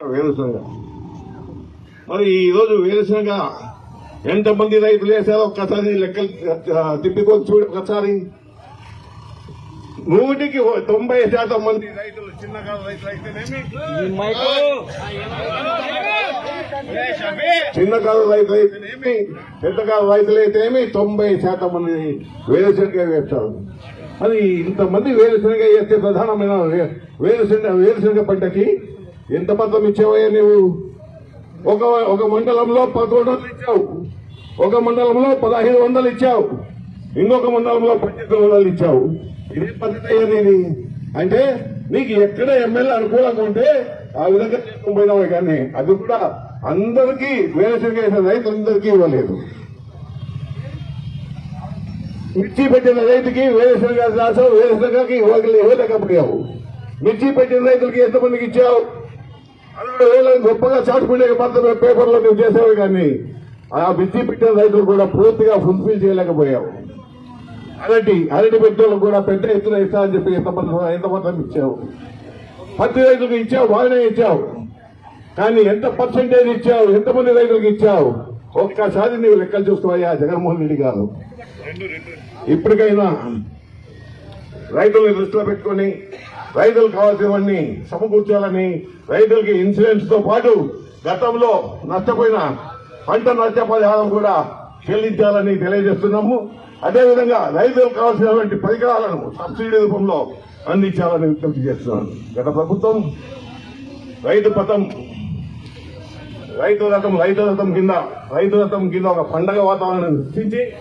వేరుశనగ. మరి ఈరోజు వేరుశనగ ఎంతమంది రైతులు వేశారో ఒక్కసారి లెక్కలు తిప్పికొని చూడు ఒకసారి. నూటికి తొంభై శాతం మంది రైతులు చిన్నకారు రైతులు అయితేనేమి? చిన్నకారు రైతులు అయితేనేమి? పెద్దకారు రైతులు అయితేనేమి? తొంభై శాతం మంది వేరుశనగ వేస్తారు. మరి ఇంతమంది వేరుశనగ వేస్తే ప్రధానమైన వేరుశనగ వేరుశనగ పంటకి ఎంత మొత్తం ఇచ్చావయ్యా నువ్వు ఒక ఒక మండలంలో పదకొండు వందలు ఇచ్చావు. ఒక మండలంలో పదహైదు వందలు ఇచ్చావు. ఇంకొక మండలంలో పద్దెనిమిది వందలు ఇచ్చావు. ఇది పద్ధతి అయ్యేది అంటే నీకు ఎక్కడ ఎమ్మెల్యే అనుకూలంగా ఉంటే ఆ విధంగా చేసుకుని కానీ అది కూడా అందరికీ వేరుశనగ వేసిన రైతులందరికీ ఇవ్వలేదు. మిర్చి పెట్టిన రైతుకి వేరుశనగ రాసావు వేరుశనగకి ఇవ్వలేకపోయావు. మిర్చి పెట్టిన రైతులకి ఎంతమందికి ఇచ్చావు? అరవై వేల గొప్పగా చాటుకుండే మాత్రమే పేపర్లో నువ్వు చేసావు కానీ ఆ మిర్చి పెట్టిన రైతులు కూడా పూర్తిగా ఫుల్ఫిల్ చేయలేకపోయావు అరటి అరటి పెట్టేలకు కూడా పెద్ద ఎత్తున ఇస్తా అని చెప్పి ఎంత మంది ఎంత మొత్తం ఇచ్చావు? పత్తి రైతులకు ఇచ్చావు బాగానే ఇచ్చావు. కానీ ఎంత పర్సెంటేజ్ ఇచ్చావు ఎంతమంది రైతులకు ఇచ్చావు? ఒక్కసారి నీవు లెక్కలు చూసుకోవయ్యా జగన్మోహన్ రెడ్డి గారు. ఇప్పటికైనా రైతుల్ని దృష్టిలో పెట్టుకొని రైతులకు కావాల్సినవన్నీ సమకూర్చాలని రైతులకి ఇన్సూరెన్స్తో పాటు గతంలో నష్టపోయిన పంట నష్టపరిహారం కూడా చెల్లించాలని తెలియజేస్తున్నాము. అదేవిధంగా రైతులకు కావాల్సినటువంటి పరికరాలను సబ్సిడీ రూపంలో అందించాలని విజ్ఞప్తి చేస్తున్నాను. గత ప్రభుత్వం రైతు పథం రైతు రథం రైతు రథం కింద రైతు రథం కింద ఒక పండగ వాతావరణం సృష్టించి